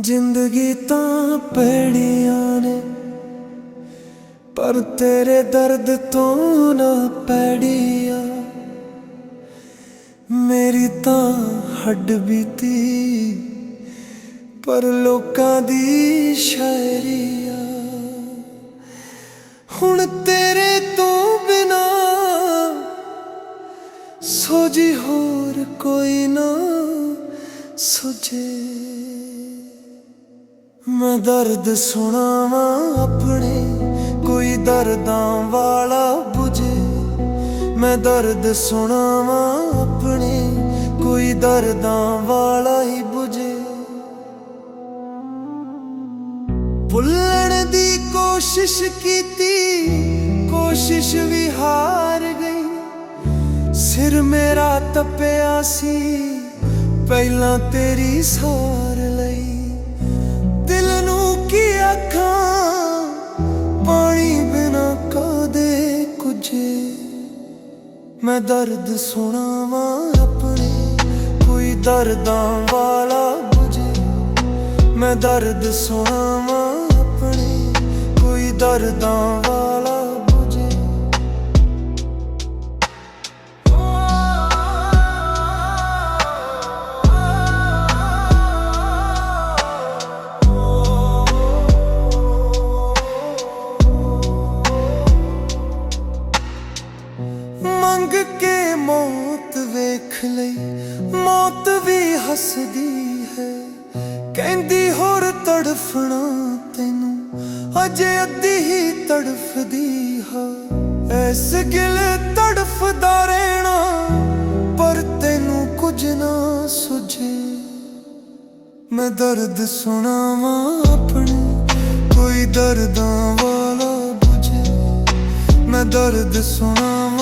ਜ਼ਿੰਦਗੀ ਤਾਂ ਪੈੜੀਆਂ ਨੇ, ਪਰ ਤੇਰੇ ਦਰਦ ਤੋਂ ਨਾ ਪੈੜੀਆਂ ਮੇਰੀ ਤਾਂ ਹੱਡ ਬੀਤੀ, ਪਰ ਲੋਕਾਂ ਦੀ ਸ਼ਾਇਰੀ ਆ ਹੁਣ ਤੇਰੇ ਤੋਂ ਬਿਨਾ ਸੋਜੀ ਹੋਰ ਕੋਈ ਨਾ ਸੁਝੇ। ਮੈਂ ਦਰਦ ਸੁਣਾਵਾਂ ਆਪਣੇ, ਕੋਈ ਦਰਦਾਂ ਵਾਲਾ 부ਝੇ ਮੈਂ ਦਰਦ ਸੁਣਾਵਾਂ ਆਪਣੇ, ਕੋਈ ਦਰਦਾਂ ਵਾਲਾ ਹੀ 부ਝੇ ਭੁੱਲਣ ਦੀ ਕੋਸ਼ਿਸ਼ ਕੀਤੀ, ਕੋਸ਼ਿਸ਼ ਵੀ ਹਾਰ ਗਈ। ਸਿਰ ਮੇਰਾ ਤਪਿਆ ਸੀ, ਪਹਿਲਾਂ ਤੇਰੀ ਸਾਰ ਮੈਂ ਦਰਦ ਸੁਣਾਵਾਂ ਆਪਣੇ। ਕੋਈ ਦਰਦਾਂ ਵਾਲਾ 부ਝੇ ਮੈਂ ਦਰਦ ਸੁਣਾਵਾਂ ਆਪਣੇ। ਕੋਈ ਦਰਦਾਂ ਮੰਗ ਕੇ ਮੌਤ ਵੇਖ ਲਈ। ਮੌਤ ਵੀ ਹੱਸਦੀ ਹੈ। ਕਹਿੰਦੀ, ਹੋਰ ਤੜਫਣਾ ਤੈਨੂੰ, ਅਜੇ ਅੱਧੀ ਹੀ ਤੜਫਦੀ ਹਾਂ। ਐਸ ਗਿਲ ਤੜਫਦਾ ਰਹਿਣਾ, ਪਰ ਤੈਨੂੰ ਕੁਝ ਨਾ ਸੁਝੇ। ਮੈਂ ਦਰਦ ਸੁਣਾਵਾਂ ਆਪਣੇ, ਕੋਈ ਦਰਦਾਂ ਵਾਲਾ 부ਝੇ ਮੈਂ ਦਰਦ ਸੁਣਾਵਾਂ ਆਪਣੇ